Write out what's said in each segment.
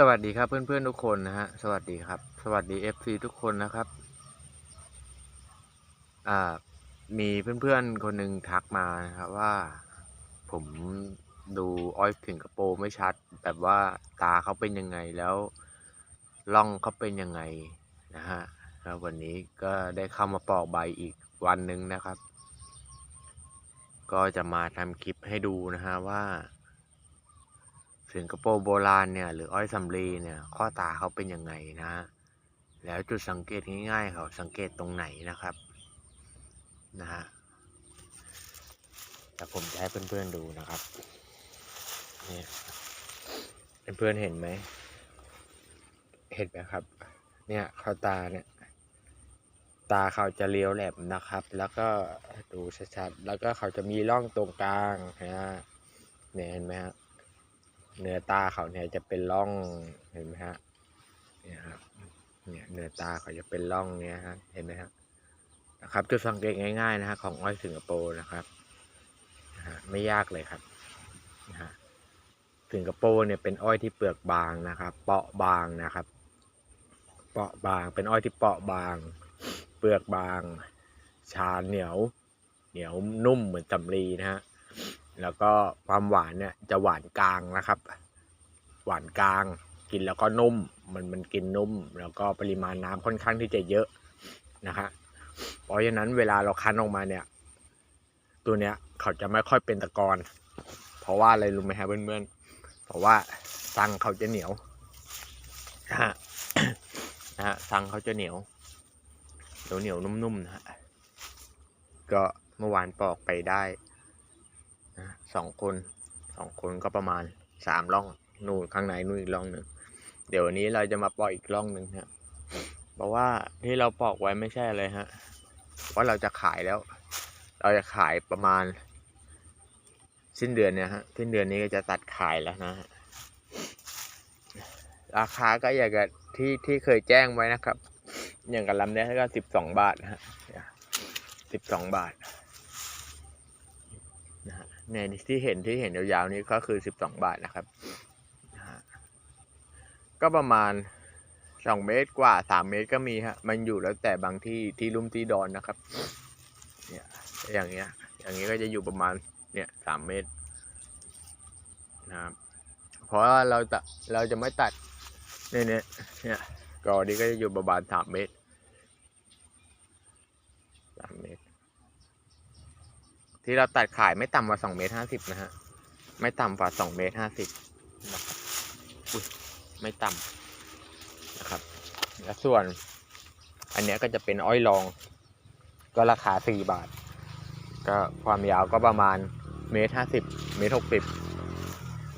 สวัสดีครับเพื่อนๆทุกคนนะฮะสวัสดีครับ สวัสดี FC ทุกคนนะครับอ่ามีเพื่อนๆคนหนึ่งทักมานะครับว่า ผมดูออยถึงกระโปรงไม่ชัด แบบว่าตาเขาเป็นยังไงแล้วล่องเขาเป็นยังไงนะฮะแล้ววันนี้ก็ได้เข้ามาปอกใบอีกวันหนึ่งนะครับ ก็จะมาทำคลิปให้ดูนะฮะว่า สิงคโปร์โบราณเนี่ยหรืออ้อยสำลีเนี่ยข้อตาเขาเป็นยังไงนะแล้วจุดสังเกตง่ายๆเขาสังเกตตรงไหนนะครับนะฮะแต่ผมจะให้เพื่อนๆดูนะครับเนี่เพื่อนๆเห็นไหมเห็นไหมครับ เนี่ยเขาตาเนี่ยตาเขาจะเลี้ยวแหลมนะครับ แล้วก็ดูชัดๆ แล้วก็เขาจะมีร่องตรงกลางนะฮะเนี่ยเห็นไหมฮะ เนื้อตาเขาเนี่ยจะเป็นร่องเห็นไหมฮะเนี่ยครับเนี่ยเนื้อตาเขาจะเป็นร่องเนี่ยฮะเห็นไหมฮะนะครับจุดสังเกตง่ายๆนะฮะของอ้อยสิงคโปร์นะครับนะฮะไม่ยากเลยครับนะฮะสิงคโปร์เนี่ยเป็นอ้อยที่เปลือกบางนะครับ เปราะบางนะครับ เปราะบางเป็นอ้อยที่เปราะบาง เปลือกบาง ชาเหนียว เหนียวนุ่มเหมือนสำลีนะฮะ แล้วก็ความหวานเนี่ยจะหวานกลางนะครับ หวานกลาง กินแล้วก็นุ่ม มันมันกินนุ่ม แล้วก็ปริมาณน้ำค่อนข้างที่จะเยอะนะฮะเพราะฉะนั้นเวลาเราคั้นออกมาเนี่ย ตัวเนี้ยเขาจะไม่ค่อยเป็นตะกอน เพราะว่าอะไรรู้ไหมฮะเพื่อนๆ เพราะว่าซังเขาจะเหนียวนะฮะนะฮะซังเขาจะเหนียวเหนียวเหนียวนุ่มๆนะฮะก็เมื่อวานปอกไปได้ สองคนสองคนก็ประมาณสามร่องนู่นข้างในนู่นอีกร่องหนึ่งเดี๋ยววันนี้เราจะมาปล่อยอีกร่องหนึ่งฮะเพราะว่าที่เราปอกไว้ไม่ใช่อะไรฮะเพราเราจะขายแล้ว เราจะขายประมาณ สิ้นเดือนเนี่ยฮะสิ้นเดือนนี้ก็จะตัดขายแล้วนะราคาก็อย่างกับที่ที่เคยแจ้งไว้นะครับ อย่างกับลำเนี้ยก็สิบสองบาทนะฮะสิบสองบาท เนี่ยที่เห็นที่เห็นยาวๆนี้ก็คือสิบสองบาทนะครับ ก็ประมาณสองเมตรกว่าสามเมตรก็มีฮะ มันอยู่แล้วแต่บางที่ที่ลุ่มที่ดอนนะครับ เนี่ยอย่างเงี้ย อย่างเงี้ยก็จะอยู่ประมาณเนี่ยสามเมตรนะครับเพราะว่าเราจะเราจะไม่ตัดเนี่ยเนี่ยเนี่ยกอนี้ก็จะอยู่ประมาณสามเมตรสามเมตร ที่เราตัดขายไม่ต่ำกว่าสองเมตรห้าสิบนะฮะ ไม่ต่ำกว่าสองเมตรห้าสิบนะครับอุ๊ยไม่ต่ำนะครับ และส่วน อันเนี้ยก็จะเป็นอ้อยรอง ก็ราคาสี่บาท ก็ความยาวก็ประมาณเมตรห้าสิบเมตรหกสิบ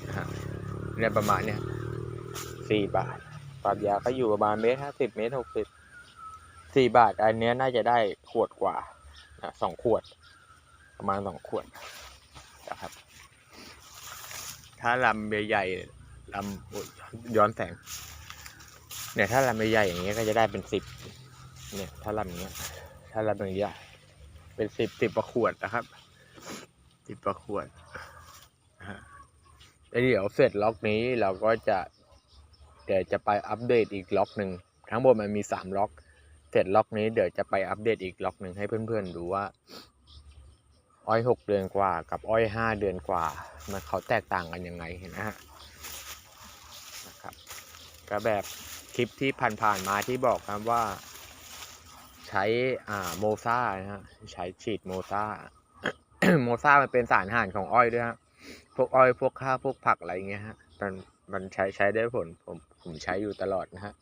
นะฮะเนี่ยประมาณเนี้ยสี่บาทความยาวก็อยู่ประมาณเมตรห้าสิบเมตรหกสิบสี่บาท อันเนี้ยน่าจะได้ขวดกว่านะสองขวด ประมาณสองขวดนะครับ ถ้าลำใหญ่ๆลำย้อนแสง เนี่ยถ้าลำใหญ่ๆอย่างเงี้ยก็จะได้เป็นสิบเนี่ย ถ้าลำอย่างเงี้ย ถ้าลำอย่างเงี้ยเป็นสิบสิบประขวดนะครับสิบประขวดแล้วเดี๋ยวเสร็จล็อกนี้เราก็จะเดี๋ยวจะไปอัปเดตอีกล็อกหนึ่งทั้งหมดมันมีสามล็อก เสร็จล็อกนี้เดี๋ยวจะไปอัปเดตอีกล็อกหนึ่งให้เพื่อนๆดูว่า อ้อยหกเดือนกว่ากับอ้อยห้าเดือนกว่า มันเขาแตกต่างกันยังไงเห็นไหมฮะนะครับก็แบบคลิปที่ผ่านๆมาที่บอกครับว่า ใช้อ่าโมซ่านะฮะใช้ฉีดโมซ่าโมซ่ามันเป็นสารอาหารของอ้อยด้วยฮะพวกอ้อยพวกข้าวพวกผักอะไรเงี้ยฮะมันมันใช้ใช้ได้ผลผมผมใช้อยู่ตลอดนะฮะ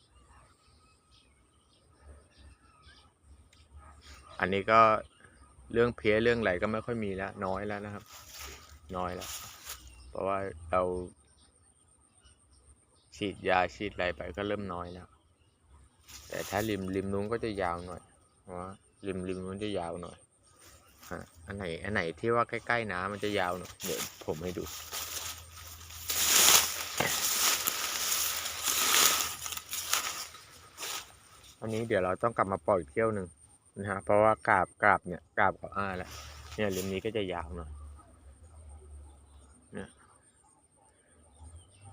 อันนี้ก็ เรื่องเพี้ยเรื่องอะไรก็ไม่ค่อยมีแล้ว น้อยแล้วนะครับ น้อยแล้ว เพราะว่าเราฉีดยาฉีดอะไรไปก็เริ่มน้อยแล้ว แต่ถ้าริมริมนู้นก็จะยาวหน่อยว่าริมริมนู้นจะยาวหน่อยอันไหนอันไหนที่ว่าใกล้ๆน้ำมันจะยาวหน่อยเดี๋ยวผมให้ดูอันนี้เดี๋ยวเราต้องกลับมาปล่อยอีกเที่ยวหนึ่ง นะฮะเพราะว่ากราบกราบเนี่ยกราบเขาอ้าแล้วเนี่ยริมนี้ก็จะยาวหน่อยเนี่ย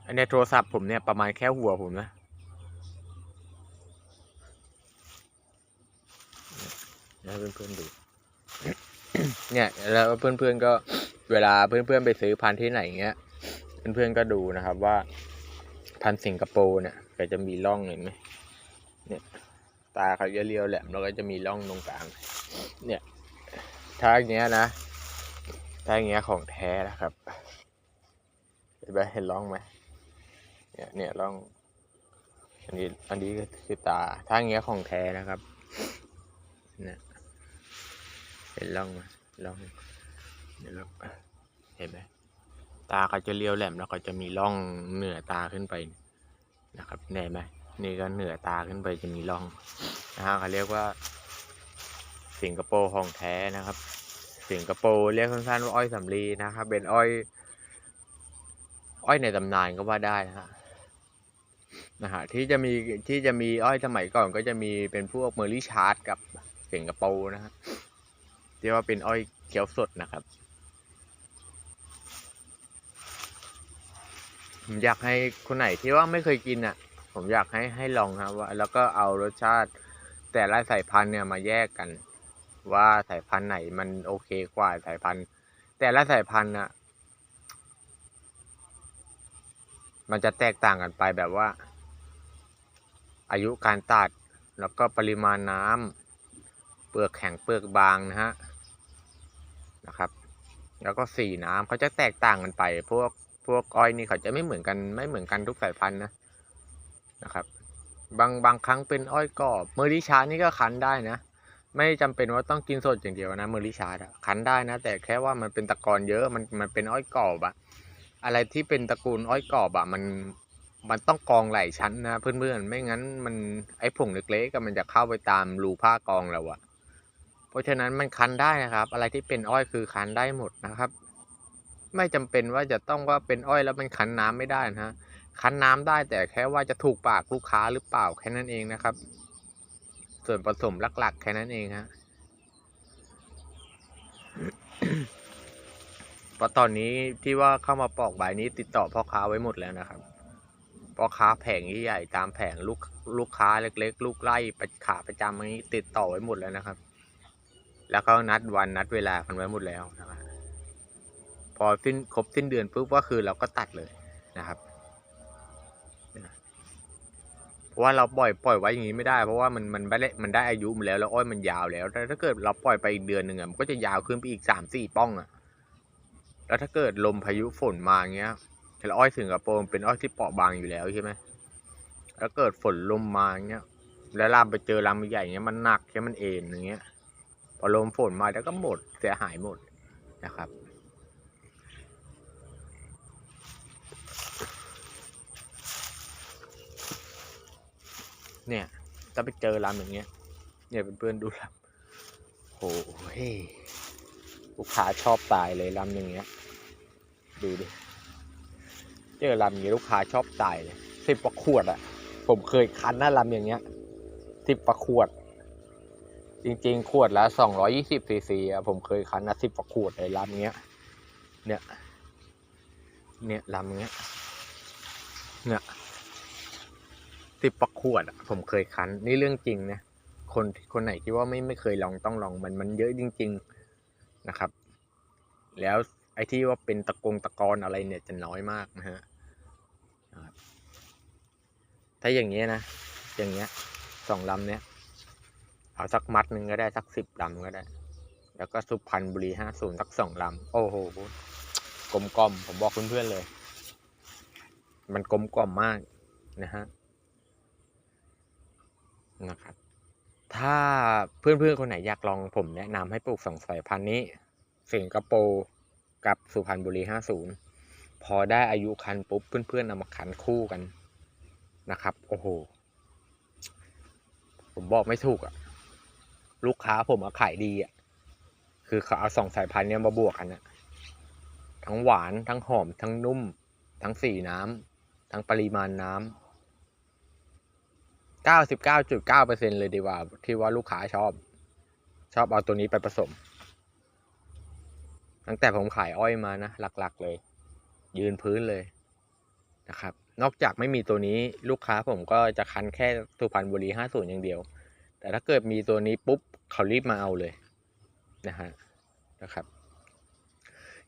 อันนี้โทรศัพท์ผมเนี่ยประมาณแค่หัวผมนะเนี่ยเพื่อนๆดู เนี่ยแล้วเพื่อนๆก็เวลาเพื่อนๆไปซื้อพันธุ์ที่ไหนเงี้ย เพื่อนๆก็ดูนะครับว่าพันธุ์สิงคโปร์เนี่ยก็จะมีร่องเห็นไหม ตาเขาจะเรียวแหลมแล้วก็จะมีร่องตรงกลาง เนี่ยถ้าอย่างเงี้ยนะถ้าอย่างเงี้ยของแท้นะครับเห็นไหมเห็นร่องไหมเนี่ยเนี่ยร่อง อันนี้อันนี้ก็คือตาถ้าอย่างเงี้ยของแท้นะครับเนี่ยเห็นร่องไหมร่องเดี๋ยวเราเห็นไหมตาเขาจะเรียวแหลมแล้วก็จะมีร่องเหนือตาขึ้นไปนะครับเห็นไหม นี่ก็เหนือตาขึ้นไปจะมีร่องนะฮะเขาเรียกว่า สิงคโปร์ของแท้นะครับ สิงคโปร์เรียกสั้นๆว่าอ้อยสำลีนะครับ เป็นอ้อย อ้อยในตำนานก็ว่าได้นะฮะนะฮะที่จะมีที่จะมีอ้อยสมัยก่อนก็จะมีเป็นพวกเมอร์ลี่ชาร์ดกับสิงคโปร์นะฮะที่ว่าเป็นอ้อยเขียวสดนะครับผมอยากให้คนไหนที่ว่าไม่เคยกินอะ ผมอยากให้ให้ลองครับว่าแล้วก็เอารสชาติแต่ละสายพันธุ์เนี่ยมาแยกกัน ว่าสายพันธุ์ไหนมันโอเคกว่าสายพันธุ์ แต่ละสายพันธุ์อะ มันจะแตกต่างกันไปแบบว่า อายุการตัดแล้วก็ปริมาณน้ำเปลือกแข็งเปลือกบางนะฮะนะครับ แล้วก็สีน้ำเขาจะแตกต่างกันไป พวกพวกอ้อยนี่เขาจะไม่เหมือนกันไม่เหมือนกันทุกสายพันธุ์นะ นะครับ บางบางครั้งเป็นอ้อยกรอบเมอริชานี่ก็คั้นได้นะ ไม่จำเป็นว่าต้องกินสดอย่างเดียวนะเมอริชาร์ดอะคั้นได้นะ แต่แค่ว่ามันเป็นตะกอนเยอะมันมันเป็นอ้อยกรอบอะอะไรที่เป็นตระกูลอ้อยกรอบอะมันมันต้องกองหลายชั้นนะเพื่อนๆ ไม่งั้นมันไอ้ผงเล็กๆก็มันจะเข้าไปตามรูผ้ากองเราอะเพราะฉะนั้นมันคันได้นะครับ อะไรที่เป็นอ้อยคือคันได้หมดนะครับ ไม่จำเป็นว่าจะต้องว่าเป็นอ้อยแล้วมันคันน้ำไม่ได้นะฮะ คั้นน้ำได้แต่แค่ว่าจะถูกปากลูกค้าหรือเปล่าแค่นั้นเองนะครับ ส่วนผสมหลัก ๆ แค่นั้นเองฮะเพราะตอนนี้ที่ว่าเข้ามาปอกใบนี้ติดต่อพ่อค้าไว้หมดแล้วนะครับพ่อค้าแผงใหญ่ๆตามแผงลูกลูกค้าเล็ก ๆ ลูกไล่ปะขาประจำนี้ติดต่อไว้หมดแล้วนะครับ แล้วก็นัดวันนัดเวลากันไว้หมดแล้วนะครับพอสิ้นครบสิ้นเดือนปุ๊บก็คือเราก็ตัดเลยนะครับ ว่าเราปล่อยปล่อยไว้อย่างนี้ไม่ได้เพราะว่ามันมันไม่ได้มันได้อายุมันแล้วแล้วอ้อยมันยาวแล้วแต่ถ้าเกิดเราปล่อยไปอีกเดือนหนึ่งอะมันก็จะยาวขึ้นไปอีกสามสี่ป้องอะแล้วถ้าเกิดลมพายุฝนมาอย่างเงี้ยแล้วอ้อยสิงคโปร์มันเป็นอ้อยที่เปราะบางอยู่แล้วใช่ไหมแล้วเกิดฝนลมมาอย่างเงี้ยแล้วลามไปเจอลำใหญ่เงี้ยมันหนักแค่มันเอ็นอย่างเงี้ย พอลมฝนมาแล้วก็หมดเสียหายหมดนะครับ เนี่ย ถ้าไปเจอลำอย่างเงี้ย เนี่ยเพื่อนๆดูลำโอ้ยลูกค้าชอบตายเลยลำอย่างเงี้ย ดูดิ เจอลำอย่างเงี้ยลูกค้าชอบตายเลยสิบกว่าขวดอะผมเคยคั้นนะลำอย่างเงี้ยสิบกว่าขวด จริงๆ ขวดละสองร้อยี่สิบซีซีอะผมเคยคันนะสิบกว่าขวดเลยลำเงี้ย เนี่ย เนี่ยลำเงี้ย เนี่ย สิบปะขวดผมเคยคั้น นี่เรื่องจริงนะคนคนไหนที่ว่าไม่ไม่เคยลองต้องลองมันมันเยอะจริง ๆนะครับ แล้วไอ้ที่ว่าเป็นตะกงตะกอนอะไรเนี่ยจะน้อยมากนะฮะถ้าอย่างเงี้ยนะอย่างเงี้ยสองลำเนี้ยเอาสักมัดหนึ่งก็ได้สักสิบลำก็ได้ แล้วก็สุพรรณบุรีห้าศูนย์สักสองลำโอ้โหกลมกล่อมผมบอกเพื่อนๆเลย มันกลมกล่อมมากนะฮะ นะครับ ถ้าเพื่อนๆคนไหนอยากลองผมแนะนำให้ปลูกสองสายพันธุ์นี้ สิงคโปร์กับสุพรรณบุรี 50 พอได้อายุคันปุ๊บเพื่อนๆเอามาคันคู่กันนะครับ โอ้โห ผมบอกไม่ถูกอะลูกค้าผมอะขายดีอะคือเขาเอาสองสายพันธุ์เนี้ยมาบวกกันอะทั้งหวานทั้งหอมทั้งนุ่ม ทั้งสีน้ำทั้งปริมาณน้ำ เก้าสิบเก้าจุดเก้าเปอร์เซ็นเลยดีกว่าที่ว่าลูกค้าชอบ ชอบเอาตัวนี้ไปผสม ตั้งแต่ผมขายอ้อยมานะ หลักๆเลย ยืนพื้นเลยนะครับ นอกจากไม่มีตัวนี้ลูกค้าผมก็จะคันแค่สุพรรณบุรี50อย่างเดียว แต่ถ้าเกิดมีตัวนี้ปุ๊บเขารีบมาเอาเลยนะฮะนะครับ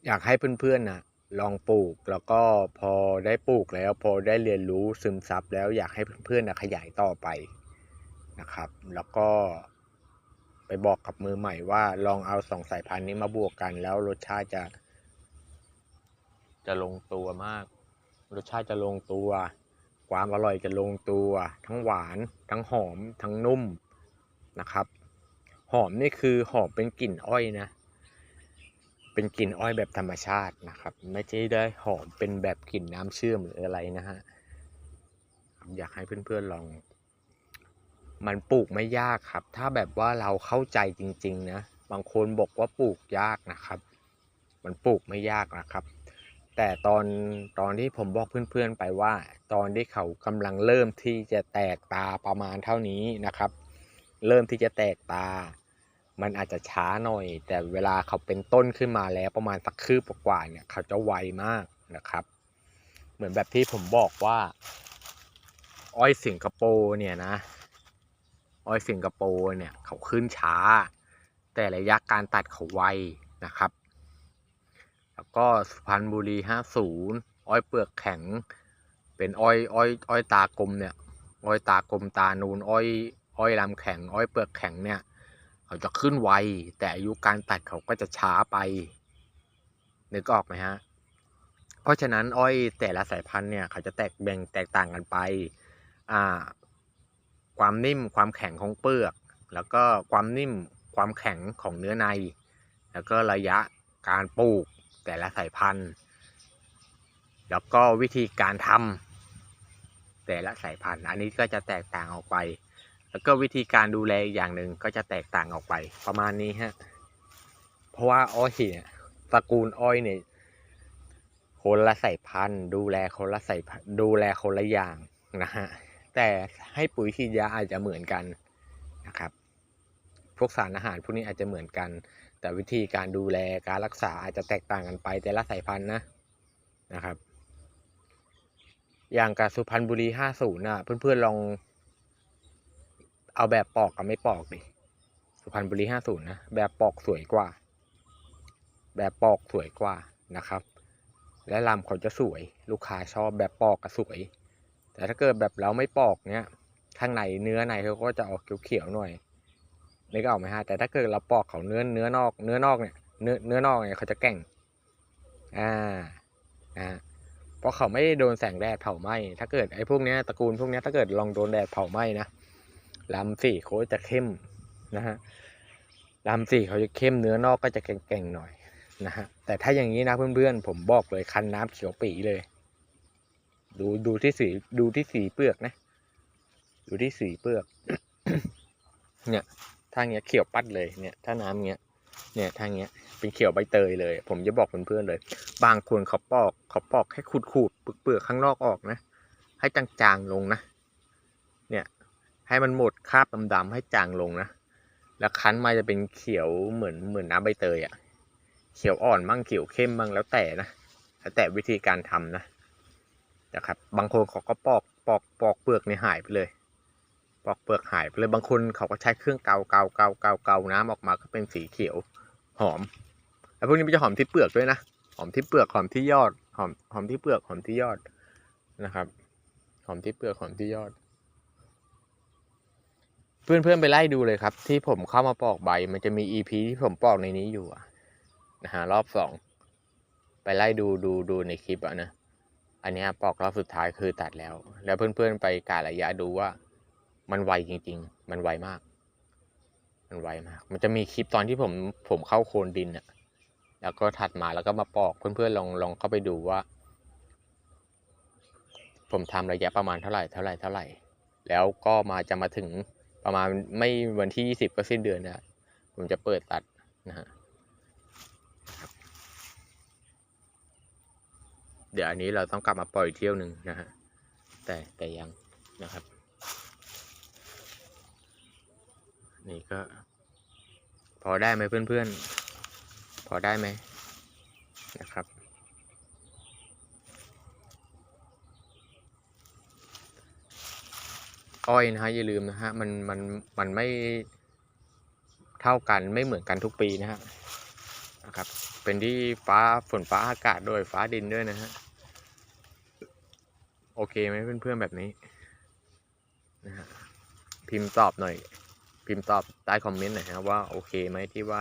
อยากให้เพื่อนๆนะ ลองปลูกแล้วก็พอได้ปลูกแล้ว พอได้เรียนรู้ซึมซับแล้วอยากให้เพื่อนๆนะขยายต่อไปนะครับ แล้วก็ไปบอกกับมือใหม่ว่าลองเอาสองสายพันธุ์นี้มาบวกกัน แล้วรสชาติจะ จะลงตัวมาก รสชาติจะลงตัว ความอร่อยจะลงตัว ทั้งหวาน ทั้งหอม ทั้งนุ่มนะครับ หอมนี่คือหอมเป็นกลิ่นอ้อยนะ เป็นกลิ่นอ้อยแบบธรรมชาตินะครับ ไม่ใช่ได้หอมเป็นแบบกลิ่นน้ำเชื่อมหรืออะไรนะฮะอยากให้เพื่อนๆลอง มันปลูกไม่ยากครับ ถ้าแบบว่าเราเข้าใจจริง ๆ นะ บางคนบอกว่าปลูกยากนะครับ มันปลูกไม่ยากนะครับ แต่ตอนตอนที่ผมบอกเพื่อนๆไปว่า ตอนที่เขากำลังเริ่มที่จะแตกตาประมาณเท่านี้นะครับ เริ่มที่จะแตกตา มันอาจจะช้าหน่อย แต่เวลาเขาเป็นต้นขึ้นมาแล้วประมาณสักคืบกว่าเนี่ยเขาจะไวมากนะครับ เหมือนแบบที่ผมบอกว่า อ้อยสิงคโปร์เนี่ยนะ อ้อยสิงคโปร์เนี่ยเขาขึ้นช้า แต่ระยะการตัดเขาไวนะครับ แล้วก็สุพรรณบุรี 50 อ้อยเปลือกแข็ง เป็นอ้อยอ้อยอ้อยตากลมเนี่ย อ้อยตากลมตานูนอ้อยอ้อยลำแข็ง อ้อยเปลือกแข็งเนี่ย เขาจะขึ้นไว แต่อายุการตัดเขาก็จะช้าไป นึกออกไหมฮะ เพราะฉะนั้นอ้อยแต่ละสายพันธุ์เนี่ยเขาจะแตกแบ่งแตกต่างกันไป อ่า ความนิ่มความแข็งของเปลือก แล้วก็ความนิ่มความแข็งของเนื้อใน แล้วก็ระยะการปลูกแต่ละสายพันธุ์ แล้วก็วิธีการทำแต่ละสายพันธุ์ อันนี้ก็จะแตกต่างออกไป แล้วก็วิธีการดูแลอีกอย่างหนึ่งก็จะแตกต่างออกไปประมาณนี้ฮะ เพราะว่าอ้อยเนี่ยตระกูลอ้อยเนี่ยคนละสายพันธุ์ ดูแลคนละสายพันธุ์ดูแลคนละอย่างนะฮะแต่ให้ปุ๋ยฉีดยาอาจจะเหมือนกันนะครับ พวกสารอาหารพวกนี้อาจจะเหมือนกัน แต่วิธีการดูแลการรักษาอาจจะแตกต่างกันไปแต่ละสายพันธุ์นะนะครับ อย่างกับสุพรรณบุรี 50น่ะเพื่อนๆลอง เอาแบบปอกกับไม่ปอกดิ สุพรรณบุรี50นะ แบบปอกสวยกว่า แบบปอกสวยกว่านะครับ และลำเขาจะสวย ลูกค้าชอบแบบปอกกับสวย แต่ถ้าเกิดแบบเราไม่ปอกเนี้ย ข้างในเนื้อในเขาก็จะออกเขียวๆหน่อยนึกออกไหมฮะ แต่ถ้าเกิดเราปอกเขาเนื้อเนื้อนอก เนื้อนอกเนี่ย เนื้อเนื้อนอกเนี่ยเขาจะแก่ง อ่าอ่าเพราะเขาไม่ได้โดนแสงแดดเผาไหม้ ถ้าเกิดไอ้พวกเนี้ยตระกูลพวกเนี้ยถ้าเกิดลองโดนแดดเผาไหม้นะ ลำสีเขาจะเข้มนะฮะลำสีเขาจะเข้มเนื้อนอกก็จะแก่งๆหน่อยนะฮะแต่ถ้าอย่างนี้นะเพื่อนๆ ผมบอกเลยคันน้ำเขียวปีเลย ดูดูที่สีดูที่สีเปลือกนะ ดูที่สีเปลือก เนี่ยถ้าเงี้ยเขียวปัดเลยเนี่ย ถ้าน้ำเงี้ยเนี่ยถ้าเงี้ยเป็นเขียวใบเตยเลย ผมจะบอกเพื่อนๆเลย บางคนเขาปอกเขาปอกแค่ขูดๆเปลือกข้างนอกออกนะ ให้จางๆลงนะ ให้มันหมดคราบดำๆให้จางลงนะ แล้วคั้นมาจะเป็นเขียวเหมือนเหมือนน้ำใบเตยอะ่ะ เขียวอ่อนบ้างเขียวเข้มบ้างแล้วแต่นะแล้วแต่วิธีการทำนะนะครับ บางคนเขาก็ปอกปอกปอกเปลือกในหายไปเลย ปอกเปลือกหายไปเลยบางคนเขาก็ใช้เครื่องเกาเกาเกาเกาเกาน้ำออกมาก็เป็นสีเขียวหอมแล้วพวกนี้มันจะหอมที่เปลือกด้วยนะหอมที่เปลือกหอมที่ยอดหอมหอมที่เปลือกหอมที่ยอดนะครับหอมที่เปลือกหอมที่ยอด เพื่อนๆไปไล่ดูเลยครับ ที่ผมเข้ามาปอกใบ มันจะมี EP ที่ผมปอกในนี้อยู่นะฮะรอบสองไปไล่ดูดูดูในคลิปอะนะอันนี้ปอกรอบสุดท้ายคือตัดแล้ว แล้วเพื่อนๆไปการะยะดูว่า มันไวจริง ๆ มันไวมาก มันไวมาก มันจะมีคลิปตอนที่ผมผมเข้าโคนดินอะแล้วก็ถัดมาแล้วก็มาปอกเพื่อนๆลองลองเข้าไปดูว่า ผมทำระยะประมาณเท่าไหร่เท่าไหร่เท่าไหร่ แล้วก็มาจะมาถึง ประมาณไม่วันที่ยี่สิบก็สิ้นเดือนนะผมจะเปิดตัดนะฮะเดี๋ยวอันนี้เราต้องกลับมาปล่อยเที่ยวหนึ่งนะฮะแต่แต่ยังนะครับ นี่ก็ พอได้ไหมเพื่อนๆ พอได้ไหมนะครับ อ้อยนะฮะอย่าลืมนะฮะมันมันมันไม่เท่ากันไม่เหมือนกันทุกปีนะฮะนะครับ เป็นที่ฟ้าฝนฟ้าอากาศด้วยฟ้าดินด้วยนะฮะโอเคไหมเพื่อนๆแบบนี้นะฮะพิมพ์ตอบหน่อย พิมพ์ตอบใต้คอมเมนต์หน่อยฮะว่าโอเคไหมที่ว่า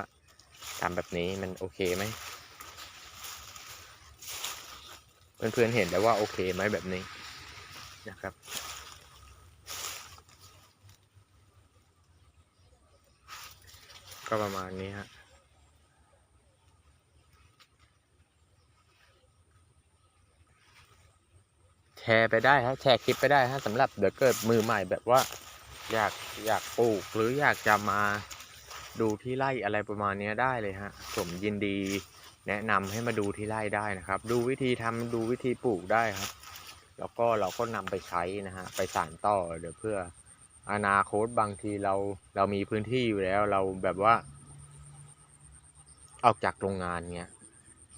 ทำแบบนี้มันโอเคไหมเพื่อนๆเห็นแล้วว่าโอเคไหมแบบนี้นะครับ ก็ประมาณนี้ฮะแชร์ไปได้ฮะแชร์คลิปไปได้ฮะสำหรับเดี๋ยวเกิดมือใหม่แบบว่า อยากอยากปลูกหรืออยากจะมาดูที่ไร่อะไรประมาณนี้ได้เลยฮะผมยินดีแนะนำให้มาดูที่ไร่ได้นะครับ ดูวิธีทำดูวิธีปลูกได้ครับ แล้วก็เราก็นำไปใช้นะฮะไปสานต่อเดี๋ยวเพื่อ อนาคตบางทีเราเรามีพื้นที่อยู่แล้วเราแบบว่า ออกจากโรงงานเนี้ย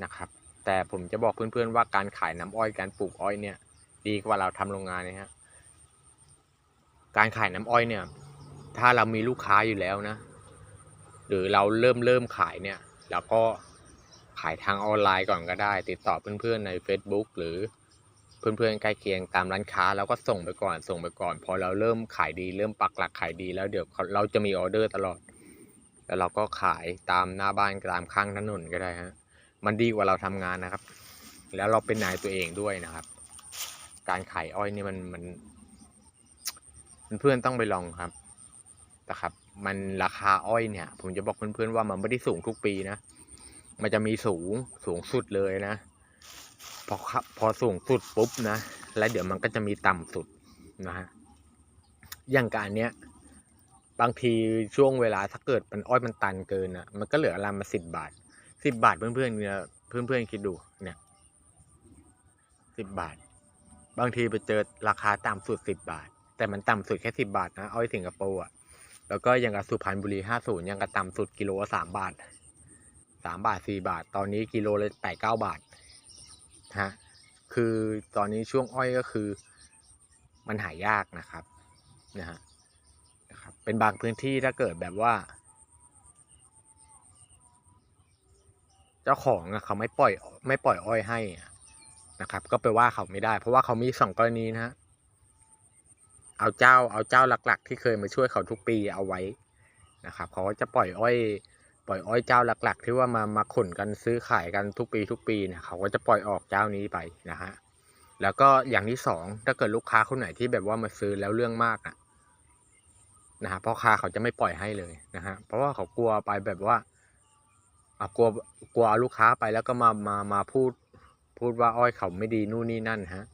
นะครับ แต่ผมจะบอกเพื่อนๆว่าการขายน้ำอ้อยการปลูกอ้อยเนี่ย ดีกว่าเราทำโรงงานนี่ยฮะการขายน้ำอ้อยเนี่ย ถ้าเรามีลูกค้าอยู่แล้วนะ หรือเราเริ่มเริ่มขายเนี่ยเราก็ขายทางออนไลน์ก่อนก็ได้ ติดต่อเพื่อนๆใน Facebook หรือ เพื่อนๆใกล้เคียงตามร้านค้าเราก็ส่งไปก่อนส่งไปก่อน พอเราเริ่มขายดีเริ่มปักหลักขายดีแล้วเดี๋ยวเราจะมีออเดอร์ตลอด แล้วเราก็ขายตามหน้าบ้านตามข้างถนนก็ได้ฮะมันดีกว่าเราทำงานนะครับ แล้วเราเป็นนายตัวเองด้วยนะครับ การขายอ้อยนี่มันมันเพื่อนๆต้องไปลองครับนะครับ มันราคาอ้อยเนี่ย ผมจะบอกเพื่อนๆว่ามันไม่ได้สูงทุกปีนะ มันจะมีสูงสูงสุดเลยนะ พอครับพอสูงสุดปุ๊บนะ แล้วเดี๋ยวมันก็จะมีต่ำสุดนะฮะอย่างการเนี้ยบางทีช่วงเวลาถ้าเกิดมันอ้อยมันตันเกินอะ มันก็เหลือรามาสิบบาทสิบบาทเพื่อนๆเนี่ยเพื่อนๆคิดดูเนี่ยสิบบาท บางทีไปเจอราคาต่ำสุดสิบบาท แต่มันต่ำสุดแค่สิบาทนะอ้อยสิงคโปร์อะแล้วก็อย่างกับสุพรรณบุรีห้าศูนย์ยังกับต่ำสุดกิโลสามบาทสามบาทสี่บาท ตอนนี้กิโลเลยแปดเก้าบาท ฮะคือตอนนี้ช่วงอ้อยก็คือ มันหายากนะครับนะฮะนะครับ เป็นบางพื้นที่ถ้าเกิดแบบว่า เจ้าของอะเขาไม่ปล่อยไม่ปล่อยอ้อยให้นะครับ ก็ไปว่าเขาไม่ได้ เพราะว่าเขามีสองกรณีนะฮะเอาเจ้าเอาเจ้าหลัก ๆ ที่เคยมาช่วยเขาทุกปีเอาไว้นะครับเขาก็จะปล่อยอ้อย ปล่อยอ้อยเจ้าหลัก ๆ ที่ว่ามามาขนกันซื้อขายกันทุกปีทุกปีเนี่ยเขาก็จะปล่อยออกเจ้านี้ไปนะฮะแล้วก็อย่างที่สองถ้าเกิดลูกค้าคนไหนที่แบบว่ามาซื้อแล้วเรื่องมากอะนะฮะพ่อค้าเขาจะไม่ปล่อยให้เลยนะฮะเพราะว่าเขากลัวไปแบบว่าอะกลัวกลัวเอาลูกค้าไปแล้วก็มามามาพูดพูดว่าอ้อยเขาไม่ดีนู่นนี่นั่นฮะ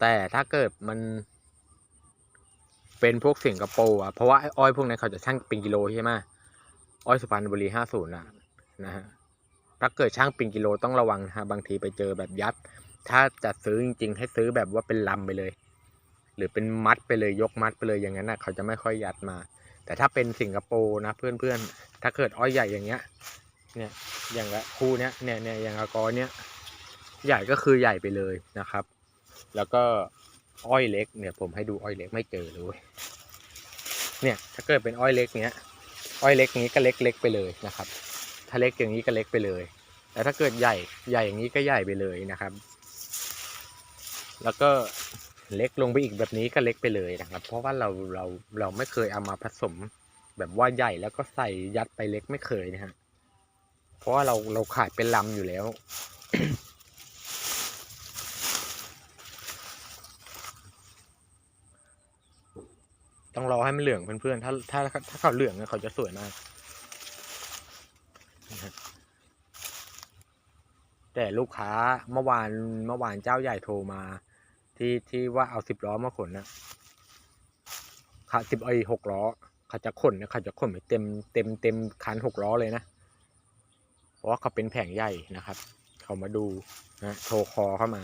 แต่ถ้าเกิดมัน เป็นพวกสิงคโปร์อะเพราะว่าอ้อ้อยพวกนั้นเขาจะช่างเป็นกิโลใช่ไหม อ้อยสุพรรณบุรีห้าศูนย์นะนะฮะถ้าเกิดช่างป็นกิโลต้องระวังนะฮะบางทีไปเจอแบบยัด ถ้าจะซื้อจริง ๆ ให้ซื้อแบบว่าเป็นลำไปเลย หรือเป็นมัดไปเลยยกมัดไปเลยอย่างนั้นนะเขาจะไม่ค่อยยัดมา แต่ถ้าเป็นสิงคโปร์นะเพื่อนๆ ถ้าเกิดอ้อยใหญ่อย่างเงี้ย เนี่ยอย่างละคู่เนี้ยเนี่ยเนี่ยอย่างละกอเนี้ยใหญ่ก็คือใหญ่ไปเลยนะครับ แล้วก็อ้อยเล็กเนี่ยผมให้ดูอ้อยเล็กไม่เจอเลยเนี่ยถ้าเกิดเป็นอ้อยเล็กเนี้ย อ้อยเล็กนี้ก็เล็กเล็กไปเลยนะครับ ถ้าเล็กอย่างนี้ก็เล็กไปเลย แต่ถ้าเกิดใหญ่ใหญ่อย่างนี้ก็ใหญ่ไปเลยนะครับ แล้วก็เล็กลงไปอีกแบบนี้ก็เล็กไปเลยนะครับ เพราะว่าเราเราเราไม่เคยเอามาผสม แบบว่าใหญ่แล้วก็ใส่ยัดไปเล็กไม่เคยนะฮะ เพราะว่าเราเราขายเป็นลำอยู่แล้ว ต้องรอให้มันเหลืองเพื่อนๆ ถ้าถ้าถ้าเขาเหลืองเนี่ยเขาจะสวยมาก แต่ลูกค้าเมื่อวานเมื่อวานเจ้าใหญ่โทรมา ที่ที่ว่าเอาสิบล้อมาขนนะขาสิบไอหกล้อเขาจะขนนะเขาจะขนไปเต็มเต็มเต็มคันหกล้อเลยนะ เพราะว่าเขาเป็นแผงใหญ่นะครับ เขามาดูนะโทรคอเข้ามา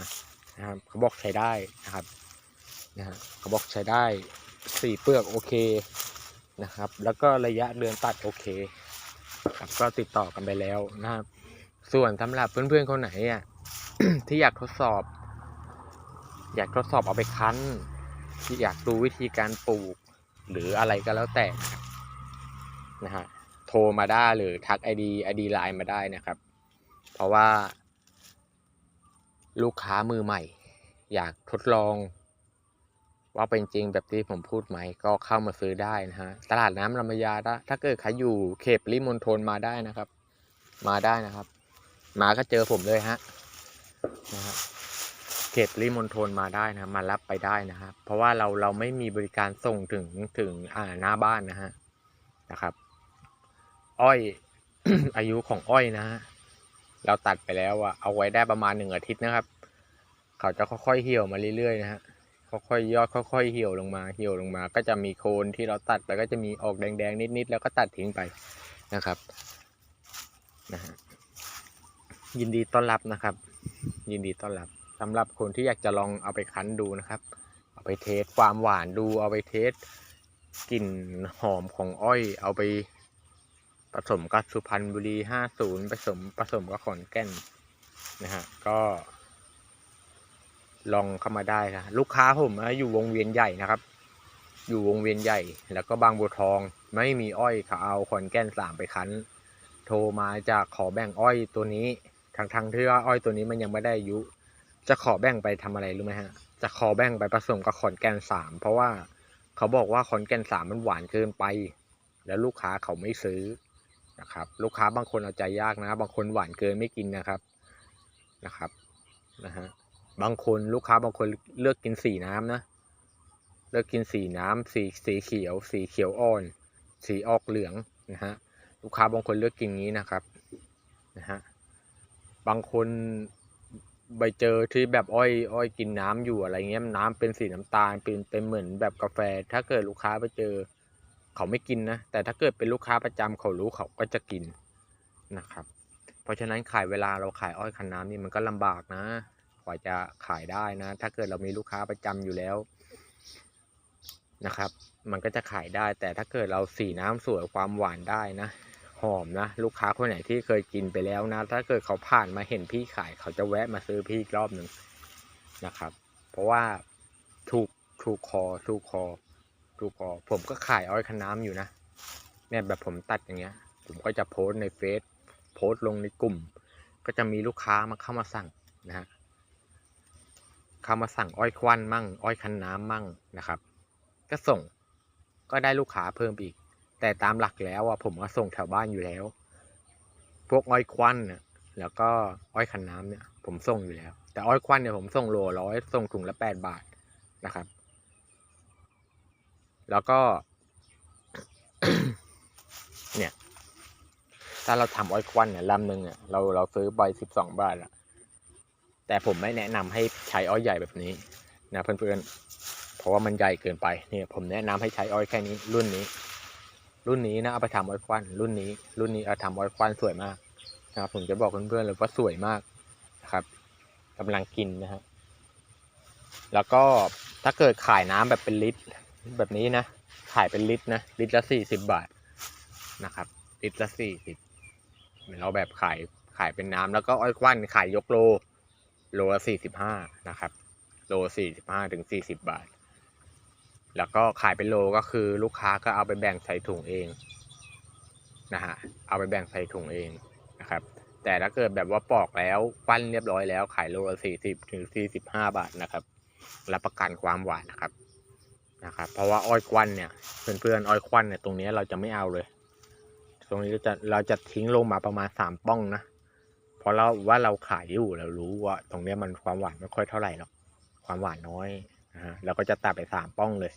นะครับเขาบอกใช้ได้นะครับนะฮะเขาบอกใช้ได้ สีเปลือกโอเคนะครับ แล้วก็ระยะเดือนตัดโอเคครับก็ติดต่อกันไปแล้วนะครับ ส่วนสำหรับเพื่อนๆคนไหนอะที่อยากทดสอบ อยากทดสอบเอาไปคั้นอยากดูวิธีการปลูก หรืออะไรก็แล้วแต่นะฮะโทรมาได้หรือทักไอดีไอดีไลน์มาได้นะครับ เพราะว่า ลูกค้ามือใหม่ อยากทดลอง ว่าเป็นจริงแบบที่ผมพูดไหมก็เข้ามาซื้อได้นะฮะตลาดน้ำลำพญาได้ถ้าเกิดใครอยู่เขตริมณฑลมาได้นะครับ มาได้นะครับ มาก็เจอผมเลยฮะนะฮะเขตริมณฑลมาได้นะมารับไปได้นะครับ เพราะว่าเราเราไม่มีบริการส่งถึงถึงอ่าหน้าบ้านนะฮะนะครับ อ้อยอายุของอ้อยนะฮะเราตัดไปแล้วอะเอาไว้ได้ประมาณหนึ่งอาทิตย์นะครับ เขาจะค่อยๆเหี่ยวมาเรื่อยๆนะฮะ ค่อยๆยอดค่อยๆเหี่ยวลงมาเหี่ยวลงมา ก็จะมีโคนที่เราตัดไปก็จะมีออกแดงๆนิดๆแล้วก็ตัดทิ้งไปนะครับนะฮะยินดีต้อนรับนะครับ ยินดีต้อนรับสำหรับคนที่อยากจะลองเอาไปคั้นดูนะครับ เอาไปเทสความหวานดู เอาไปเทสกลิ่นหอมของอ้อย เอาไปผสมกับสุพรรณบุรี 50ผสมผสมกับขอนแก่นนะฮะก็ ลองเข้ามาได้นะลูกค้าผมนะอยู่วงเวียนใหญ่นะครับ อยู่วงเวียนใหญ่ แล้วก็บางบัวทองไม่มีอ้อยเขาเอาขอนแก่นสามไปคั้น โทรมาจะขอแบ่งอ้อยตัวนี้ทั้งทั้งที่ว่าอ้อยตัวนี้มันยังไม่ได้อายุ จะขอแบ่งไปทำอะไรรู้ไหมฮะ จะขอแบ่งไปผสมกับขอนแก่นสามเพราะว่าเขาบอกว่าขอนแก่นสามมันหวานเกินไป แล้วลูกค้าเขาไม่ซื้อนะครับ ลูกค้าบางคนเอาใจยากนะ บางคนหวานเกินไม่กินนะครับนะครับนะฮะ บางคนลูกค้าบางคนเลือกกินสีน้ำนะ เลือกกินสีน้ำสีสีเขียว สีเขียวอ่อน สีออกเหลืองนะฮะลูกค้าบางคนเลือกกินงี้นะครับนะฮะบางคนไปเจอที่แบบอ้อยอ้อยกินน้ำอยู่อะไรเงี้ยน้ำเป็นสีน้ำตาลเป็นเป็นเหมือนแบบกาแฟ ถ้าเกิดลูกค้าไปเจอ เขาไม่กินนะแต่ถ้าเกิดเป็นลูกค้าประจำเขารู้เขาก็จะกินนะครับ เพราะฉะนั้นขายเวลาเราขายอ้อยคันน้ำนี่มันก็ลำบากนะ ว่าจะขายได้นะ ถ้าเกิดเรามีลูกค้าประจำอยู่แล้วนะครับ มันก็จะขายได้ แต่ถ้าเกิดเราสีน้ำสวยความหวานได้นะ หอมนะ ลูกค้าคนไหนที่เคยกินไปแล้วนะ ถ้าเกิดเขาผ่านมาเห็นพี่ขายเขาจะแวะมาซื้อพี่อีกรอบหนึ่งนะครับ เพราะว่าถูกถูกคอถูกคอถูกคอ ผมก็ขายอ้อยคันน้ำอยู่นะ เนี่ยแบบผมตัดอย่างเงี้ย ผมก็จะโพสต์ในเฟซโพสต์ลงในกลุ่ม ก็จะมีลูกค้ามาเข้ามาสั่งนะฮะ เขามาสั่งอ้อยควันมั่ง อ้อยคันน้ำมั่งนะครับ ก็ส่งก็ได้ลูกค้าเพิ่มอีก แต่ตามหลักแล้วอะผมก็ส่งแถวบ้านอยู่แล้ว พวกอ้อยควันเนี่ยแล้วก็อ้อยคันน้ำเนี่ย ผมส่งอยู่แล้ว แต่อ้อยควันเนี่ยผมส่งโลร้อยส่งถุงละแปดบาทนะครับ แล้วก็ เนี่ย ถ้าเราทำอ้อยควันเนี่ยลำหนึ่งเนี่ยเราเราซื้อใบสิบสองบาทอะ แต่ผมไม่แนะนำให้ใช้อ้อยใหญ่แบบนี้นะเพื่อนๆ เพราะว่ามันใหญ่เกินไปเนี่ยผมแนะนำให้ใช้อ้อยแค่นี้รุ่นนี้ รุ่นนี้นะเอาไปทำอ้อยควันรุ่นนี้ รุ่นนี้เอาทำอ้อยควันสวยมากนะครับผมจะบอกเพื่อนๆเลยว่าสวยมากนะครับกำลังกินนะฮะแล้วก็ถ้าเกิดขายน้ำแบบเป็นลิตรแบบนี้นะขายเป็นลิตรนะลิตรละสี่สิบบาทนะครับลิตรละสี่สิบเราแบบขายขายเป็นน้ำแล้วก็อ้อยควันขายยกโล โลละสี่สิบห้านะครับ โลสี่สิบห้าถึงสี่สิบบาท แล้วก็ขายเป็นโลก็คือลูกค้าก็เอาไปแบ่งใส่ถุงเองนะฮะ เอาไปแบ่งใส่ถุงเองนะครับ แต่ถ้าเกิดแบบว่าปอกแล้วปั้นเรียบร้อยแล้วขายโลละสี่สิบถึงสี่สิบห้าบาทนะครับ รับประกันความหวานนะครับนะครับ เพราะว่าอ้อยควันเนี่ยเพื่อนๆอ้อยควันเนี่ยตรงนี้เราจะไม่เอาเลย ตรงนี้เราจะเราจะทิ้งลงมาประมาณสามป้องนะ เพราะเราว่าเราขายอยู่เรารู้ว่า ตรงเนี้ยมันความหวานไม่ค่อยเท่าไหร่หรอกความหวานน้อยนะฮะเราก็จะตัดไปสามป้องเลย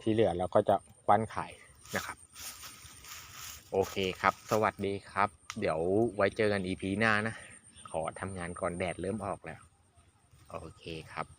ที่เหลือเราก็จะควันขายนะครับ โอเคครับ สวัสดีครับ เดี๋ยวไว้เจอกัน EP หน้านะ ขอทำงานก่อนแดดเริ่มออกแล้ว โอเคครับ